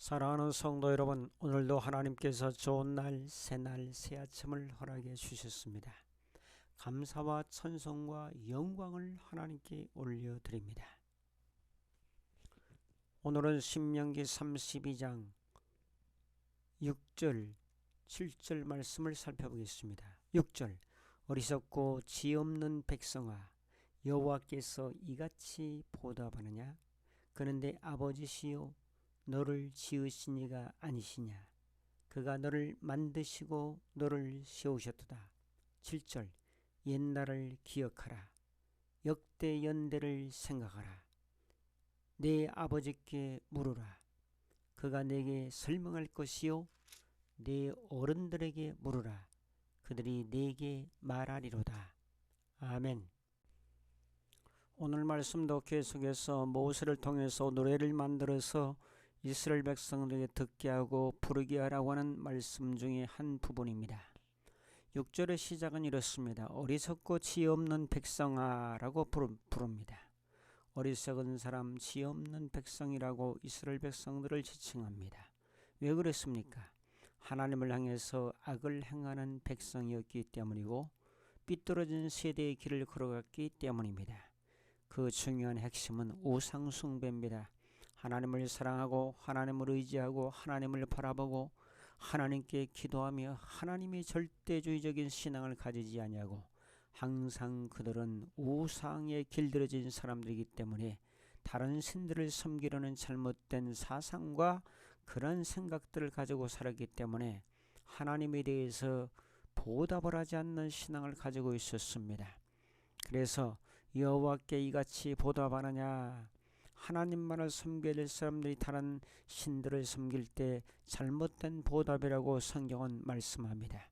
사랑하는 성도 여러분, 오늘도 하나님께서 좋은 날, 새날, 새 아침을 허락해 주셨습니다. 감사와 천성과 영광을 하나님께 올려드립니다. 오늘은 신명기 32장 6절, 7절 말씀을 살펴보겠습니다. 6절 어리석고 지 없는 백성아 여호와께서 이같이 보답하느냐 내 아버지시요 너를 지으신 이가 아니시냐? 그가 너를 만드시고 너를 세우셨도다. 7절 옛날을 기억하라. 역대 연대를 생각하라. 내 아버지께 물으라. 그가 내게 설명할 것이요 내 어른들에게 물으라. 그들이 내게 말하리로다. 아멘. 오늘 말씀도 계속해서 모세를 통해서 노래를 만들어서 이스라엘 백성들에게 듣게 하고 부르게 하라고 하는 말씀 중에 한 부분입니다. 6절의 시작은 이렇습니다. 어리석고 지 없는 백성아라고 부릅니다. 어리석은 사람, 지 없는 백성이라고 이스라엘 백성들을 지칭합니다. 왜 그랬습니까? 하나님을 향해서 악을 행하는 백성이었기 때문이고 삐뚤어진 세대의 길을 걸어갔기 때문입니다. 그 중요한 핵심은 우상숭배입니다. 하나님을 사랑하고 하나님을 의지하고 하나님을 바라보고 하나님께 기도하며 하나님의 절대주의적인 신앙을 가지지 아니하고 항상 그들은 우상에 길들여진 사람들이기 때문에 다른 신들을 섬기려는 잘못된 사상과 그런 생각들을 가지고 살았기 때문에 하나님에 대해서 보답을 하지 않는 신앙을 가지고 있었습니다. 그래서 여호와께 이같이 보답하느냐 하나님만을 섬겨야 될 사람들이 다른 신들을 섬길 때 잘못된 보답이라고 성경은 말씀합니다.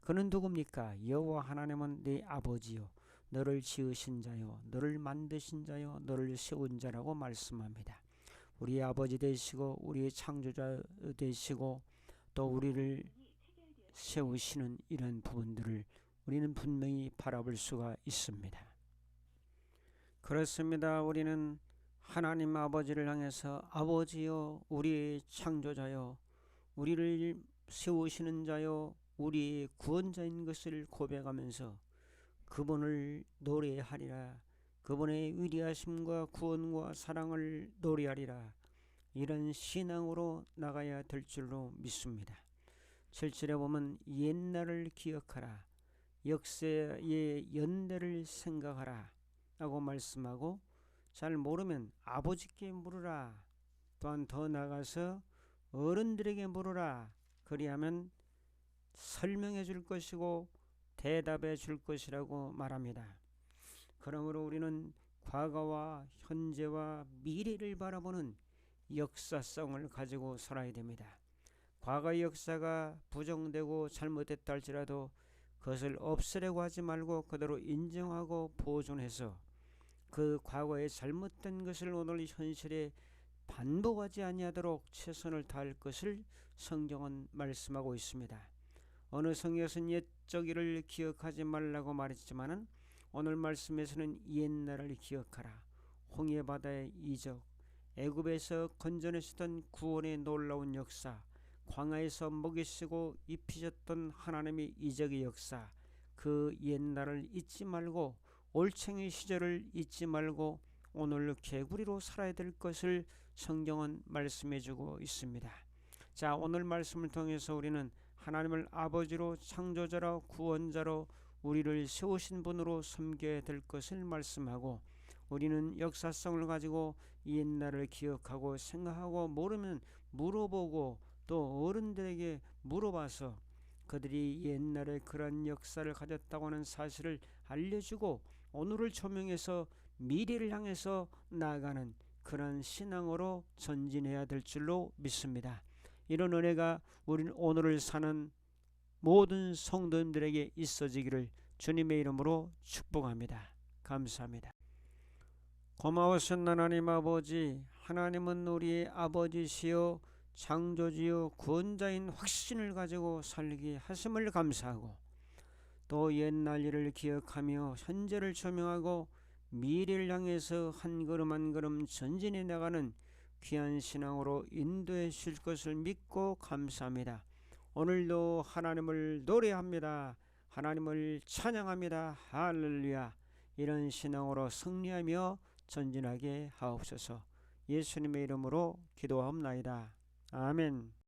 그는 누굽니까? 여호와 하나님은 네 아버지요 너를 지으신 자요 너를 만드신 자요 너를 세운 자라고 말씀합니다. 우리 아버지 되시고 우리의 창조자 되시고 또 우리를 세우시는 이런 부분들을 우리는 분명히 바라볼 수가 있습니다. 그렇습니다. 우리는 하나님 아버지를 향해서 아버지여 우리의 창조자여 우리를 세우시는 자여 우리의 구원자인 것을 고백하면서 그분을 노래하리라. 그분의 위대하심과 구원과 사랑을 노래하리라. 이런 신앙으로 나가야 될 줄로 믿습니다. 7절에 보면 옛날을 기억하라. 역사의 연대를 생각하라 라고 말씀하고 잘 모르면 아버지께 물으라. 또한 더 나가서 어른들에게 물으라. 그리하면 설명해 줄 것이고 대답해 줄 것이라고 말합니다. 그러므로 우리는 과거와 현재와 미래를 바라보는 역사성을 가지고 살아야 됩니다. 과거의 역사가 부정되고 잘못됐다 할지라도 그것을 없애려고 하지 말고 그대로 인정하고 보존해서 그 과거에 잘못된 것을 오늘 현실에 반복하지 아니하도록 최선을 다할 것을 성경은 말씀하고 있습니다. 어느 성경에서는 옛적 일을 기억하지 말라고 말했지만은 오늘 말씀에서는 옛날을 기억하라. 홍해 바다의 이적, 애굽에서 건져내시던 구원의 놀라운 역사, 광야에서 먹이시고 입히셨던 하나님의 이적의 역사, 그 옛날을 잊지 말고 올챙이 시절을 잊지 말고 오늘 개구리로 살아야 될 것을 성경은 말씀해 주고 있습니다. 자, 오늘 말씀을 통해서 우리는 하나님을 아버지로 창조자로 구원자로 우리를 세우신 분으로 섬겨야 될 것을 말씀하고 우리는 역사성을 가지고 옛날을 기억하고 생각하고 모르면 물어보고 또 어른들에게 물어봐서 그들이 옛날에 그런 역사를 가졌다고 하는 사실을 알려주고 오늘을 조명해서 미래를 향해서 나아가는 그런 신앙으로 전진해야 될 줄로 믿습니다. 이런 은혜가 우리는 오늘을 사는 모든 성도님들에게 있어지기를 주님의 이름으로 축복합니다. 감사합니다. 고마우신 하나님 아버지, 하나님은 우리의 아버지시요 창조주요 구원자인 확신을 가지고 살게 하심을 감사하고 또 옛날 일을 기억하며 현재를 조명하고 미래를 향해서 한 걸음 한 걸음 전진해 나가는 귀한 신앙으로 인도해 주실 것을 믿고 감사합니다. 오늘도 하나님을 노래합니다. 하나님을 찬양합니다. 할렐루야. 이런 신앙으로 승리하며 전진하게 하옵소서. 예수님의 이름으로 기도하옵나이다. 아멘.